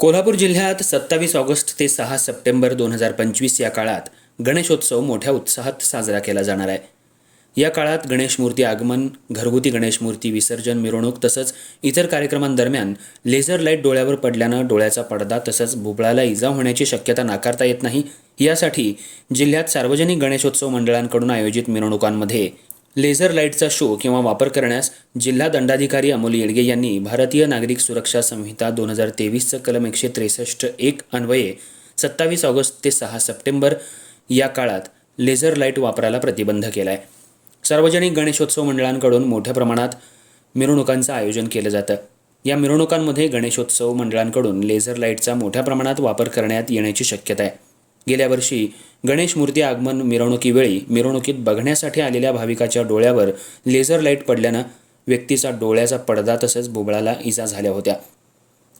कोल्हापूर जिल्ह्यात सत्तावीस ऑगस्ट ते सहा सप्टेंबर दोन हजार पंचवीस या काळात गणेशोत्सव मोठ्या उत्साहात साजरा केला जाणार आहे. या काळात गणेश मूर्ती आगमन घरगुती गणेश मूर्ती विसर्जन मिरवणूक तसंच इतर कार्यक्रमांदरम्यान लेझर लाइट डोळ्यावर पडल्यानं डोळ्याचा पडदा तसंच भुबळाला इजा होण्याची शक्यता नाकारता येत नाही. यासाठी जिल्ह्यात सार्वजनिक गणेशोत्सव मंडळांकडून आयोजित मिरवणुकांमध्ये लेझर लाईटचा शो किंवा वापर करण्यास जिल्हा दंडाधिकारी अमोल येडगे यांनी भारतीय नागरिक सुरक्षा संहिता दोन हजार तेवीसचं कलम एकशे त्रेसष्ट एक अन्वये सत्तावीस ऑगस्ट ते सहा सप्टेंबर या काळात लेझर लाइट वापराला प्रतिबंध केला आहे सार्वजनिक गणेशोत्सव मंडळांकडून मोठ्या प्रमाणात मिरवणुकांचं आयोजन केलं जातं. या मिरवणुकांमध्ये गणेशोत्सव मंडळांकडून लेझर लाईटचा मोठ्या प्रमाणात वापर करण्यात येण्याची शक्यता आहे. गेल्या वर्षी गणेश मूर्ती आगमन मिरवणुकीवेळी मिरवणुकीत बघण्यासाठी आलेल्या भाविकाच्या डोळ्यावर लेझर लाइट पडल्यानं व्यक्तीचा डोळ्याचा पडदा तसंच बुबळाला इजा झाल्या होत्या.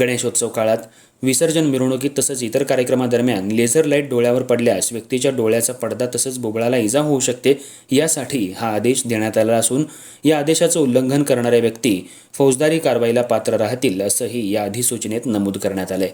गणेशोत्सव काळात विसर्जन मिरवणुकीत तसंच इतर कार्यक्रमादरम्यान लेझर लाइट डोळ्यावर पडल्यास व्यक्तीच्या डोळ्याचा पडदा तसंच बुबळाला इजा होऊ शकते यासाठी हा आदेश देण्यात आला असून या आदेशाचं उल्लंघन करणाऱ्या व्यक्ती फौजदारी कारवाईला पात्र राहतील असंही या अधिसूचनेत नमूद करण्यात आलंय.